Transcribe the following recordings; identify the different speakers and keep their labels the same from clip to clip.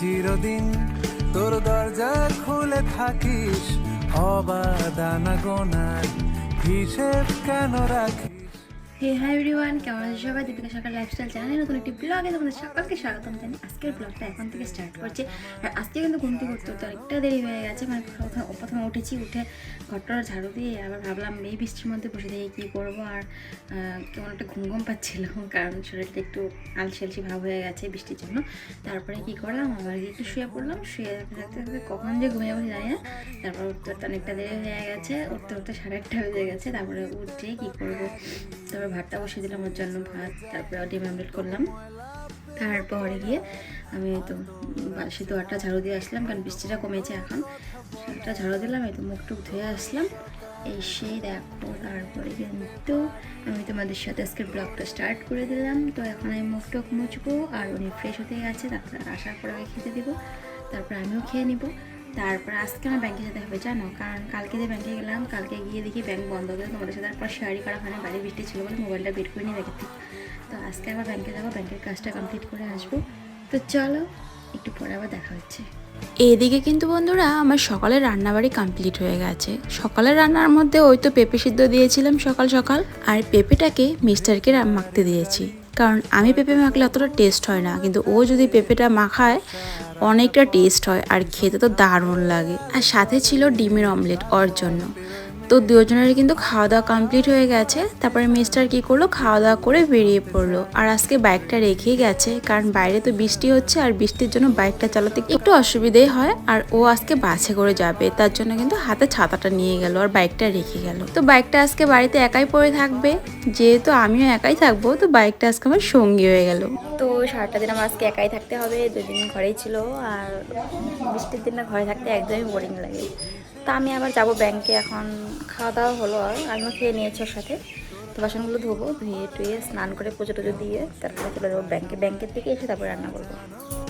Speaker 1: চিরদিন তোর দরজা খুলে থাকিস অবাদানা গোনার হিসেব কেন রাখিস?
Speaker 2: হে হাই এভরিওয়ান কেমন আছে সবাই? দীপিকা লাইফস্টাইল চ্যানেলে নতুন একটি ব্লগে তোমাদের সকলকে স্বাগতম। জানি আজকের ব্লগটা এখন থেকে স্টার্ট করছি। আজকে কিন্তু ঘুমতি করতে করতে অনেকটা দেরি হয়ে গেছে। মানে প্রথমে উঠেছি, উঠে ঘরটা ঝাড়ু দিয়ে আবার ভাবলাম এই বৃষ্টির মধ্যে বসে থেকে কী করব? আর কেমন একটা ঘুম ঘুম পাচ্ছিল কারণ শরীরটা একটু আলসি আলসি ভাব হয়ে গেছে বৃষ্টির জন্য। তারপরে কি করলাম? আবার একটু শুয়ে পড়লাম। শুয়ে কখন যে ঘুমিয়ে বসে জানি না। তারপর উঠতে উঠতে অনেকটা দেরি হয়ে গেছে। উঠতে উঠতে সাড়ে আটটা বেজে গেছে। তারপরে উঠে কী করব? তারপর ভাতটা বসিয়ে দিলাম, ওর জন্য ভাত, তারপরে ডিম আমলেট করলাম। তারপরে গিয়ে আমি তো বাসি দোয়ারটা ঝাড়ু দিয়ে আসলাম, কারণ বৃষ্টিটা কমেছে এখন। সেটা ঝাড়ু দিলাম, এই তো মুখ টুক ধুয়ে আসলাম। এই সেই দেখো, তারপরে কিন্তু আমি তোমাদের সাথে আজকের ব্লগটা স্টার্ট করে দিলাম। তো এখন আমি মুখ টুক মুছবো, আর উনি ফ্রেশ হতে গেছে, তারপরে পরে আমি খেতে দিব। তারপর আমিও খেয়ে নিব। তারপর আজকে আমার ব্যাংকে যেতে হবে, জানো? কারণ কালকে যে ব্যাংকে গেলাম, কালকে গিয়ে দেখি ব্যাংক বন্ধ করে তোমাদের সাথে তারপর শেয়ারই করা হয় না বাড়ি বৃষ্টি ছিল বলে মোবাইলটা বের করে নিয়ে দেখি তো আজকে আবার ব্যাংকে যাব ব্যাংকের কাজটা কমপ্লিট করে আসব। তো চলো, একটু পরে আবার দেখা হচ্ছে।
Speaker 3: এদিকে কিন্তু বন্ধুরা, আমার সকালের রান্নাবাড়ি কমপ্লিট হয়ে গেছে। সকালের রান্নার মধ্যে ওই তো পেঁপে সিদ্ধ দিয়েছিলাম সকাল সকাল, আর পেঁপেটাকে মিস্টারকে মাখতে দিয়েছি। কারণ আমি পেঁপে মাখলে অতটা টেস্ট হয় না, কিন্তু ও যদি পেঁপেটা মাখায়, অনেকটা টেস্ট হয় আর খেতে তো দারুণ লাগে। আর সাথে ছিল ডিমের অমলেট ওর জন্য। তো দুজনের কিন্তু খাওয়া দাওয়া কমপ্লিট হয়ে গেছে। তারপরে মিস্টার কি করল? খাওয়া দাওয়া করে বেরিয়ে পড়ল। আর আজকে বাইকটা রেখেই গেছে। কারণ বাইরে তো বৃষ্টি হচ্ছে আর বৃষ্টির জন্য বাইকটা চালাতে একটু অসুবিধেই হয়। আর ও আজকে বাসে করে যাবে। তার জন্য কিন্তু হাতে ছাতাটা নিয়ে গেল আর বাইকটা রেখে গেল। তো বাইকটা আজকে বাড়িতে একাই পড়ে থাকবে। যেহেতু আমিও একাই থাকব, তো বাইকটা আজকে আমার সঙ্গী হয়ে গেল।
Speaker 2: তো সারাটা দিন আমার আজকে একাই থাকতে হবে। দুদিন ঘরেই ছিল। আর বৃষ্টির দিনে ঘরে থাকতে একদমই বোরিং লাগে। তা আমি আবার যাব ব্যাংকে। এখন খাওয়া দাওয়া হলো আর আমিও খেয়ে নিয়েছি ওর সাথে। তো বাসনগুলো ধোবো ধুয়ে টুয়ে স্নান করে পুজো টুজো দিয়ে তারপরে চলে যাব ব্যাংকে। ব্যাংকের থেকে এসে তারপরে রান্না করব।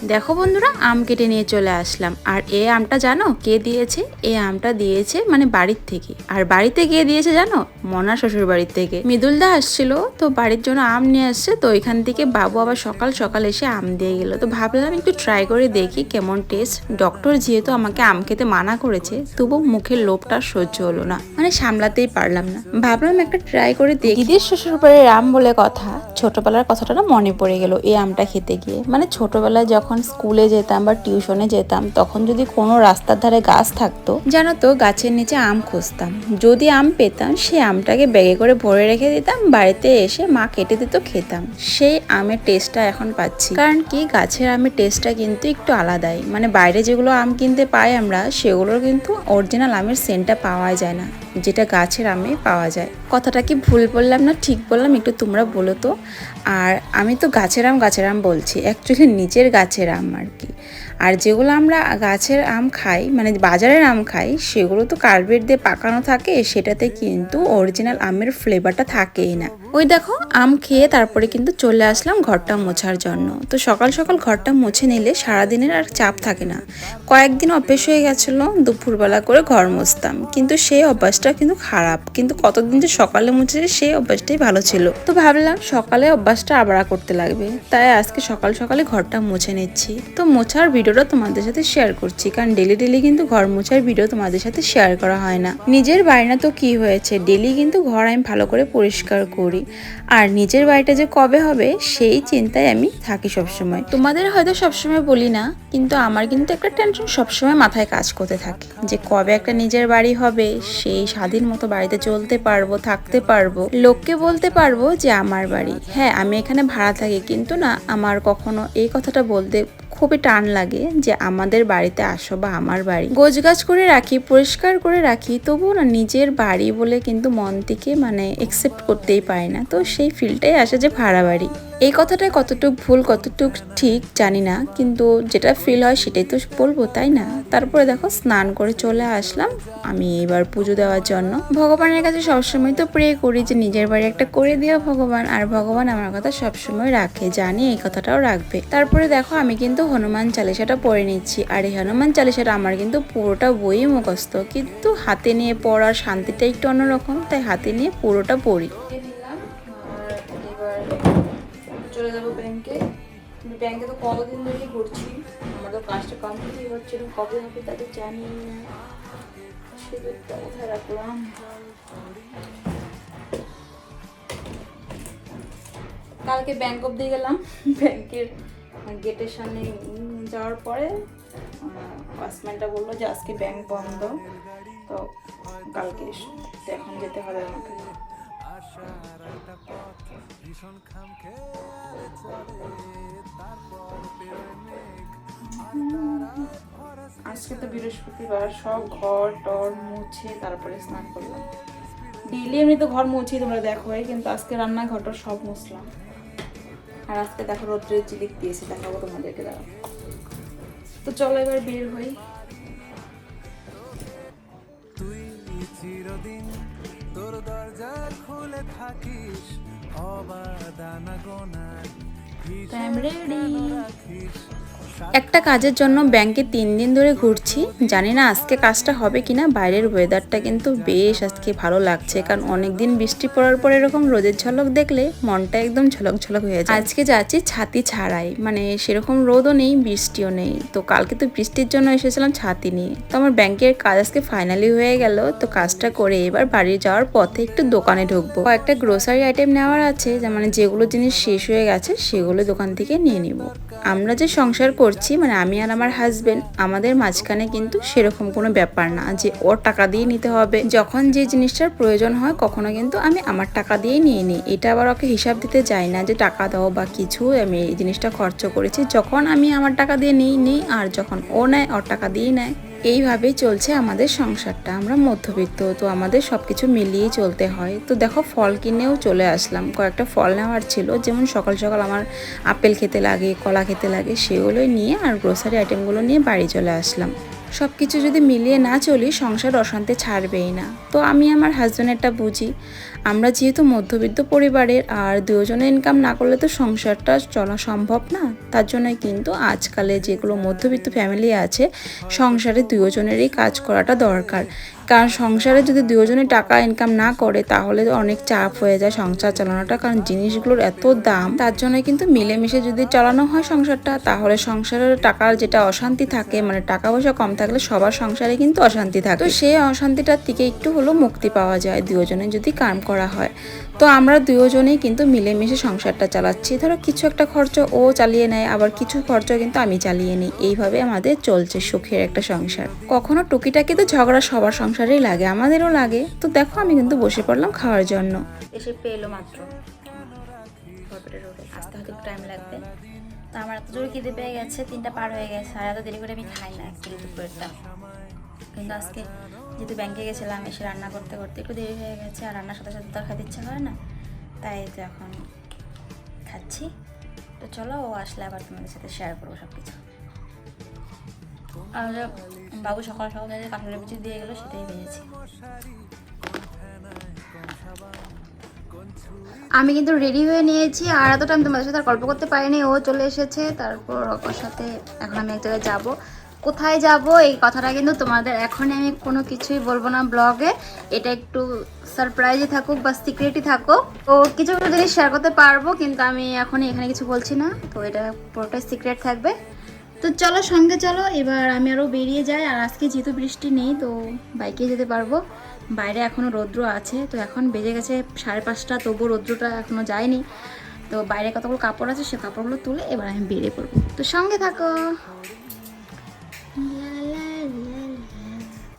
Speaker 3: দেখো বন্ধুরা, আম কেটে নিয়ে চলে আসলাম। আর এ আমটা জানো কে দিয়েছে? এ আমটা দিয়েছে মানে বাড়ির থেকে। আর বাড়িতে কে দিয়েছে জানো? মনা শ্বশুর বাড়ির থেকে। মৃদুলদা আসছিল, তো বাড়ির জন্য আম নিয়ে আসছে, তো ওইখান থেকে বাবু আবার সকাল সকাল এসে আম দিয়ে গেল। তো ভাবলাম একটু ট্রাই করে দেখি কেমন টেস্ট ডক্টর যেহেতু আমাকে আম খেতে মানা করেছে, তবু মুখের লোভটা সহ্য হলো না। মানে সামলাতেই পারলাম না। ভাবলাম একটা ট্রাই করে দেখি। দিদির শ্বশুর বাড়ির আম বলে কথা, ছোটবেলার কথাটা না মনে পড়ে গেল এই আমটা খেতে গিয়ে। মানে ছোটবেলায় যখন স্কুলে যেতাম বা টিউশনে যেতাম, তখন যদি কোনো রাস্তার ধারে গাছ থাকতো জানো তো গাছের নিচে আম খুঁজতাম। যদি আম পেতাম সেই আমটাকে ব্যাগে করে ভরে রেখে দিতাম, বাড়িতে এসে মা কেটে দিত খেতাম। সেই আমের টেস্টটা এখন পাচ্ছি। কারণ কি, গাছের আমের টেস্টটা কিন্তু একটু আলাদাই। মানে বাইরে যেগুলো আম কিনতে পাই আমরা, সেগুলোর কিন্তু অরিজিনাল আমের সেন্টটা পাওয়া যায় না, যেটা গাছের আমে পাওয়া যায়। কথাটা কি ভুল বললাম না? ঠিক বললাম, একটু তোমরা বলো তো। আর আমি তো গাছের আম গাছের আম বলছি। অ্যাকচুয়ালি নিজের গাছের আম আর কি? আর যেগুলো আমরা গাছের আম খাই মানে বাজারের আম খাই, সেগুলো তো কার্বেট দিয়ে পাকানো থাকে, সেটাতে কিন্তু অরিজিনাল আমের ফ্লেভারটা থাকেই না। ওই দেখো, আম খেয়ে তারপরে কিন্তু চলে আসলাম ঘরটা মোছার জন্য। তো সকাল সকাল ঘরটা মুছে নিলে সারাদিনের আর চাপ থাকে না। কয়েকদিন অভ্যেস হয়ে গেছিল, দুপুরবেলা করে ঘর মুছতাম। কিন্তু সেই অভ্যাসটা কিন্তু খারাপ। কিন্তু কতদিন যে সকালে মুছেছে, সেই অভ্যাসটাই ভালো ছিল। তো ভাবলাম সকালে অভ্যাসটা আবার করতে লাগবে। তাই আজকে সকাল সকালে ঘরটা মুছে নিচ্ছি। তো মোছার ভিডিওটা তোমাদের সাথে শেয়ার করছি। কারণ ডেলি ডেলি কিন্তু ঘর মোছার ভিডিও তোমাদের সাথে শেয়ার করা হয় না। নিজের বাড়ি না তো কি হয়েছে? ডেলি কিন্তু ঘর আমি ভালো করে পরিষ্কার করি। আর নিজের বাড়িটা যে কবে হবে, সেই চিন্তায় আমি থাকি সবসময়। তোমাদের হয়তো সবসময় বলি না, কিন্তু আমার কিন্তু একটা টেনশন সবসময় মাথায় কাজ করতে থাকে। যে কবে একটা নিজের বাড়ি হবে, সেই স্বাধীন মতো বাড়িতে চলতে পারব, থাকতে পারব। লোককে বলতে পারব যে আমার বাড়ি। হ্যাঁ আমি এখানে ভাড়া থাকি, কিন্তু না, আমার কখনো এই কথাটা বলতে খুবই টান লাগে যে আমাদের বাড়িতে আসো বা আমার বাড়ি। গোছগাছ করে রাখি, পরিষ্কার করে রাখি, তবুও না নিজের বাড়ি বলে কিন্তু মন থেকে মানে একসেপ্ট করতেই পারি না। তো সেই ফিলটাই আসে যে ভাড়া বাড়ি। এই কথাটা কতটুক ভুল, কতটুক ঠিক জানি না, কিন্তু যেটা ফিল হয় সেটাই তো বলব, তাই না? তারপরে দেখো স্নান করে চলে আসলাম, আমি এবার পুজো দেওয়ার জন্য। ভগবানের কাছে সবসময় তো প্রে করি যে নিজের বাড়ি একটা করে দিও ভগবান, আর ভগবান আমার কথা সবসময় রাখে, জানি এই কথাটাও রাখবে। তারপরে দেখো আমি কিন্তু হনুমান চালিসাটা পড়ে নিচ্ছি, আর এই হনুমান চালিসাটা আমার কিন্তু পুরোটা বই মুখস্থ, কিন্তু হাতে নিয়ে পড়ার শান্তিটা একটু অন্যরকম, তাই হাতে নিয়ে পুরোটা পড়ি
Speaker 2: দিলাম আর এবার চলে যাব ব্যাংকে
Speaker 3: আমি ব্যাংকে তো কতদিন ধরেই ঘুরছি? আমার তো কাজটা কমপ্লিটই হচ্ছে না কবে হবে তাদের জানি না কোথায় রাখলাম? কালকে ব্যাংক অব্দি গেলাম। ব্যাংকের গেটের সামনে যাওয়ার পরে ওয়াচম্যানটা বলল যে আজকে ব্যাংক বন্ধ। তো কালকে। এখন যেতে হবে আমাকে। আজকে তো বৃহস্পতিবার সব ঘর টর মুছে তারপরে স্নান করলাম। ডেইলি এমনি তো ঘর মুছি তোমরা দেখো কিন্তু আজকে রান্না ঘরটা সব মুছলাম। আর আজকে দেখো রোদ্রের জিলিক দিয়েছি দেখাবো তোমাদেরকে দাঁড়াও। তো চলো এবার বের হই।
Speaker 1: তুই চিরদিন তোর দরজা খুলে থাকিস
Speaker 3: তো আই এম রেডি একটা কাজের জন্য ব্যাংকে তিন দিন ধরে ঘুরছি। জানি না আজকে কাজটা হবে কিনা, বাইরের ওয়েদারটা কিন্তু বেশ আজকে ভালো লাগছে, কারণ অনেক দিন বৃষ্টি পড়ার পর এরকম রোদের ঝলক দেখলে মনটা একদম ঝলক ঝলক হয়ে যায়। আজকে যাচ্ছি ছাতি ছাড়াই মানে সেরকম রোদও নেই, বৃষ্টিও নেই। তো কালকে তো বৃষ্টির জন্য এসেছিলাম ছাতি নিয়ে। তো আমার ব্যাংকের কাজ আজকে ফাইনালি হয়ে গেল, তো কাজটা করে এবার বাড়ি যাওয়ার পথে একটু দোকানে ঢুকবো। কয়েকটা গ্রোসারি আইটেম নেওয়ার আছে মানে যেগুলো জিনিস শেষ হয়ে গেছে, সেগুলো দোকান থেকে নিয়ে নিব। আমরা যে সংসার করছি মানে আমি আর আমার হাজবেন্ড আমাদের মাঝখানে কিন্তু সেরকম কোনো ব্যাপার না যে ওর টাকা দিয়ে নিতে হবে। যখন যে জিনিসটার প্রয়োজন হয়, কখনো কিন্তু আমি আমার টাকা দিয়ে নিয়ে নিই। এটা আবার ওকে হিসাব দিতে যাই না যে টাকা দাও বা কিছু, আমি এই জিনিসটা খরচ করেছি। যখন আমি আমার টাকা দিয়ে নিই নিই, আর যখন ও নেয়, ওর টাকা দিয়েই নেয়। এইভাবেই চলছে আমাদের সংসারটা। আমরা মধ্যবিত্ত, তো আমাদের সব কিছু মিলিয়ে চলতে হয়। তো দেখো, ফল কিনেও চলে আসলাম। কয়েকটা ফল নেওয়ার ছিল। যেমন সকাল সকাল আমার আপেল খেতে লাগে, কলা খেতে লাগে, সেগুলোই নিয়ে আর গ্রোসারি আইটেমগুলো নিয়ে বাড়ি চলে আসলাম। সব কিছু যদি মিলিয়ে না চলি, সংসার অশান্তি ছাড়বেই না। তো আমি আমার হাজব্যান্ডেরটা বুঝি। আমরা যেহেতু মধ্যবিত্ত পরিবারের, আর দুজনে ইনকাম না করলে তো সংসারটা চলা সম্ভব না। তার জন্যই কিন্তু আজকালে যেগুলো মধ্যবিত্ত ফ্যামিলি আছে, সংসারে দুজনেরই কাজ করাটা দরকার। কারণ সংসারে যদি দুজনে টাকা ইনকাম না করে, তাহলে অনেক চাপ হয়ে যায় সংসার চালানোটা। কারণ জিনিসগুলোর এত দাম, তার জন্য কিন্তু মিলেমিশে যদি চালানো হয় সংসারটা, তাহলে সংসারের টাকার যেটা অশান্তি থাকে মানে টাকা পয়সা কম থাকলে সবার সংসারে কিন্তু অশান্তি থাকে। তো সেই অশান্তিটার থেকে একটু হলেও মুক্তি পাওয়া যায় দুজনে যদি কাম করা হয়। তো আমরা দুজনেই কিন্তু মিলেমিশে সংসারটা চালাচ্ছি। ধরো কিছু একটা খরচ ও চালিয়ে নেয়, আবার কিছু খরচ কিন্তু আমি চালিয়ে নিই। এইভাবে আমাদের চলছে সুখের একটা সংসার। কখনো টুকিটাকি তো ঝগড়া সবার সংসারেই লাগে, আমাদেরও লাগে। তো দেখো আমি কিন্তু বসে পড়লাম খাওয়ার জন্য। এসে পেল মাত্র। আসতে হয়তো টাইম লাগবে।
Speaker 2: তো আমার এত জোরে খিদে পেয়ে গেছে, তিনটা পার হয়ে গেছে, আর এত দেরি করে আমি খাই না কিন্তু আজকে যেহেতু ব্যাংকে গেছিলাম, এসে রান্না করতে করতে একটু দেরি হয়ে গেছে আর রান্নার সাথে সাথে তো আর ইচ্ছা করে না, তাই তো এখন খাচ্ছি। তো চলো, ও আসলে আবার তোমাদের সাথে শেয়ার করব সব কিছু আর বাবু সকাল সকাল যে কাঁঠালের দিয়ে গেলো, সেটাই ভেজেছি। আমি কিন্তু রেডি হয়ে নিয়েছি, আর এতটা আমি তোমাদের সাথে আর গল্প করতে পারিনি। ও চলে এসেছে, তারপর ওর সাথে এখন আমি এক জায়গায় যাব। কোথায় যাব? এই কথাটা কিন্তু তোমাদের এখনই আমি কোনো কিছুই বলব না ব্লগে। এটা একটু সারপ্রাইজে থাকুক বা সিক্রেটই থাকুক। তো কিছু কিছু জিনিস শেয়ার করতে পারব, কিন্তু আমি এখনই এখানে কিছু বলছি না। তো এটা পুরোটাই সিক্রেট থাকবে। তো চলো, সঙ্গে চলো। এবার আমি আরও বেরিয়ে যাই। আর আজকে যেহেতু বৃষ্টি নেই, তো বাইকে যেতে পারব। বাইরে এখনও রৌদ্র আছে, তো এখন বেজে গেছে সাড়ে পাঁচটা। তবু রৌদ্রটা এখনও যায়নি। তো বাইরে কতগুলো কাপড় আছে, সে কাপড়গুলো তুলে এবার আমি বেরিয়ে পড়ব। তো সঙ্গে থাকো।